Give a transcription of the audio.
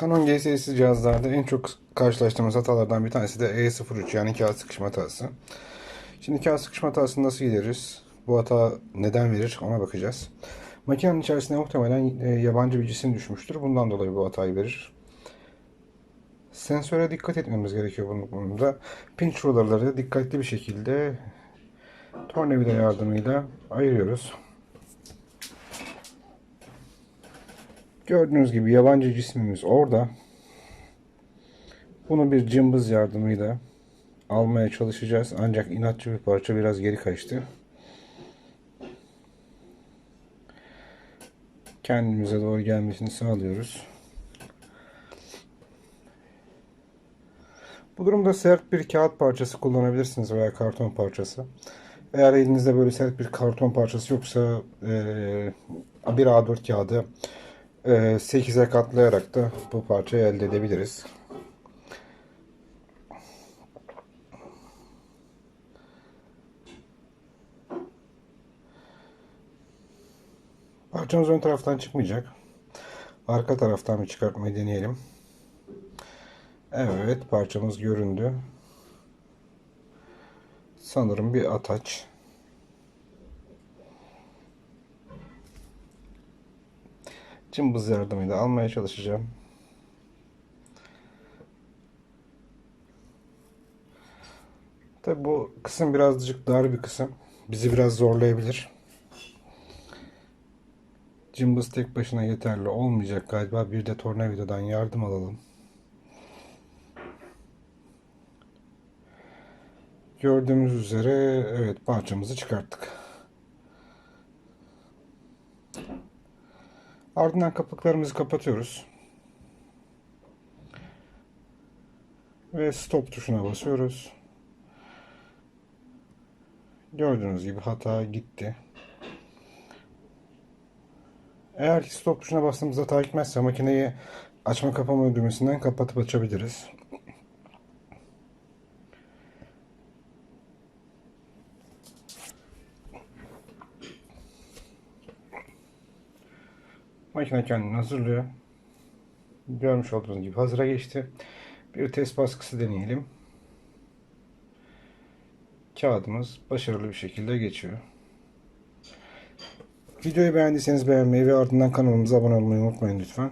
Canon G serisi cihazlarda en çok karşılaştığımız hatalardan bir tanesi de E03 yani kağıt sıkışma hatası. Şimdi kağıt sıkışma hatasını nasıl gideriz? Bu hata neden verir ona bakacağız. Makinenin içerisinde muhtemelen e, yabancı bir cisim düşmüştür. Bundan dolayı bu hatayı verir. Sensöre dikkat etmemiz gerekiyor bunun konuda. Pinch ruler'ları dikkatli bir şekilde tornavida yardımıyla ayırıyoruz. Gördüğünüz gibi yabancı cismimiz orada. Bunu bir cımbız yardımıyla almaya çalışacağız. Ancak inatçı bir parça biraz geri kaçtı. Kendimize doğru gelmesini sağlıyoruz. Bu durumda sert bir kağıt parçası kullanabilirsiniz veya karton parçası. Eğer elinizde böyle sert bir karton parçası yoksa eee, bir A4 kağıdı eee, 8'e katlayarak da bu parçayı elde edebiliriz. Parçamız ön taraftan çıkmayacak. Arka taraftan bir çıkartmayı deneyelim. Evet parçamız göründü. Sanırım bir ataç. Cımbız yardımıyla almaya çalışacağım. Tabi bu kısım birazcık dar bir kısım. Bizi biraz zorlayabilir. Cımbız tek başına yeterli olmayacak galiba. Bir de tornavidadan yardım alalım. Gördüğümüz üzere evet parçamızı çıkarttık. Ardından kapaklarımızı kapatıyoruz. Ve stop tuşuna basıyoruz. Gördüğünüz gibi hata gitti. Eğer ki stop tuşuna bastığımızda hata gitmezse makineyi açma kapama düğmesinden kapatıp açabiliriz. Makine kendini hazırlıyor. Görmüş olduğunuz gibi hazıra geçti. Bir test baskısı deneyelim. Kağıdımız başarılı bir şekilde geçiyor. Videoyu beğendiyseniz beğenmeyi ve ardından kanalımıza abone olmayı unutmayın lütfen.